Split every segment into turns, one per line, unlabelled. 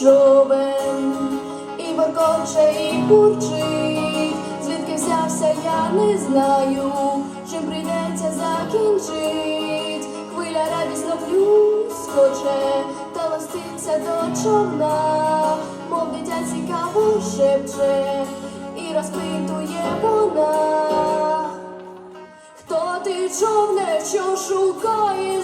човен, і воркоче, і бурчить. Звідки взявся, я не знаю, чим прийдеться закінчить. Хвиля радісно плюскоче, та ластиться до човна, мов дитя цікаво шепче, і розпитує вона. Хто ти човне, що шукає,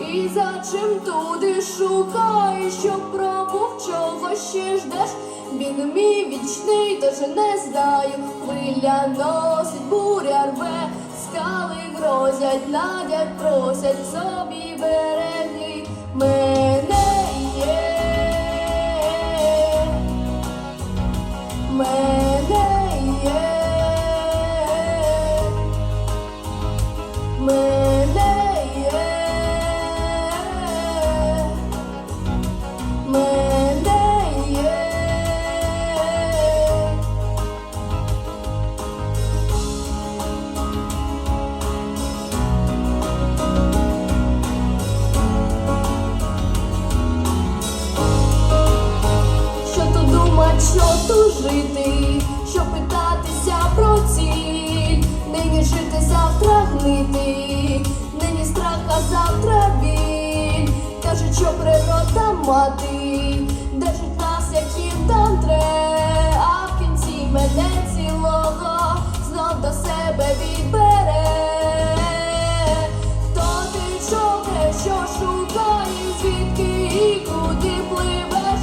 і за чим туди шукаєш, щоб пробув, чого ще ждеш? Він мій вічний, тож не знаю, хвиля носить, буря рве, скали грозять, надять, просять собі береги мене а завтра біль. Кажуть, що природа мати, держить нас, як їм там тре, а в кінці мене цілого знов до себе відбере. Хто ти човне, що шукаєш, звідки і куди пливеш,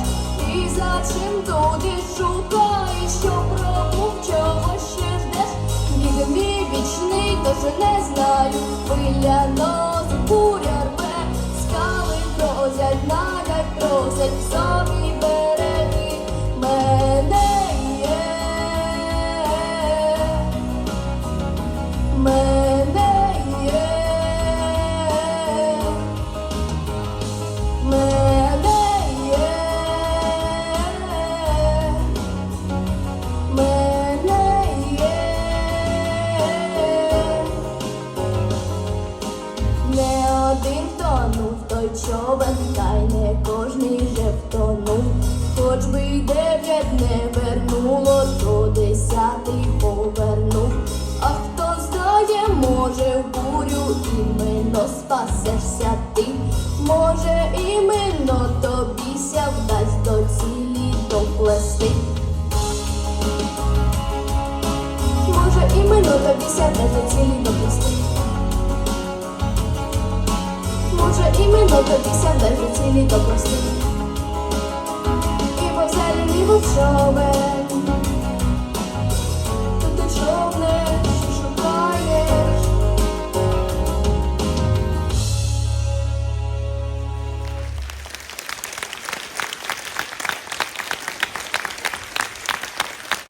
і за чим туди шукаєш, що пробув, чого ще ждеш, Біг мій вічний, тож не знаю, хвиля носить, буря рве, скали грозять, надять, просять в Не один тонув той човен, та й не кожний же втонув. Хоч би й дев'ять не вернуло, то десятий повернув. А хто знає, може в бурю іменно спасешся ти. Може, іменно тобіся вдасть до цілі доплести. Може, іменно тобіся вдасть до цілі доплести. Тобі сяде в цілі допрости. І по взагалі в човен,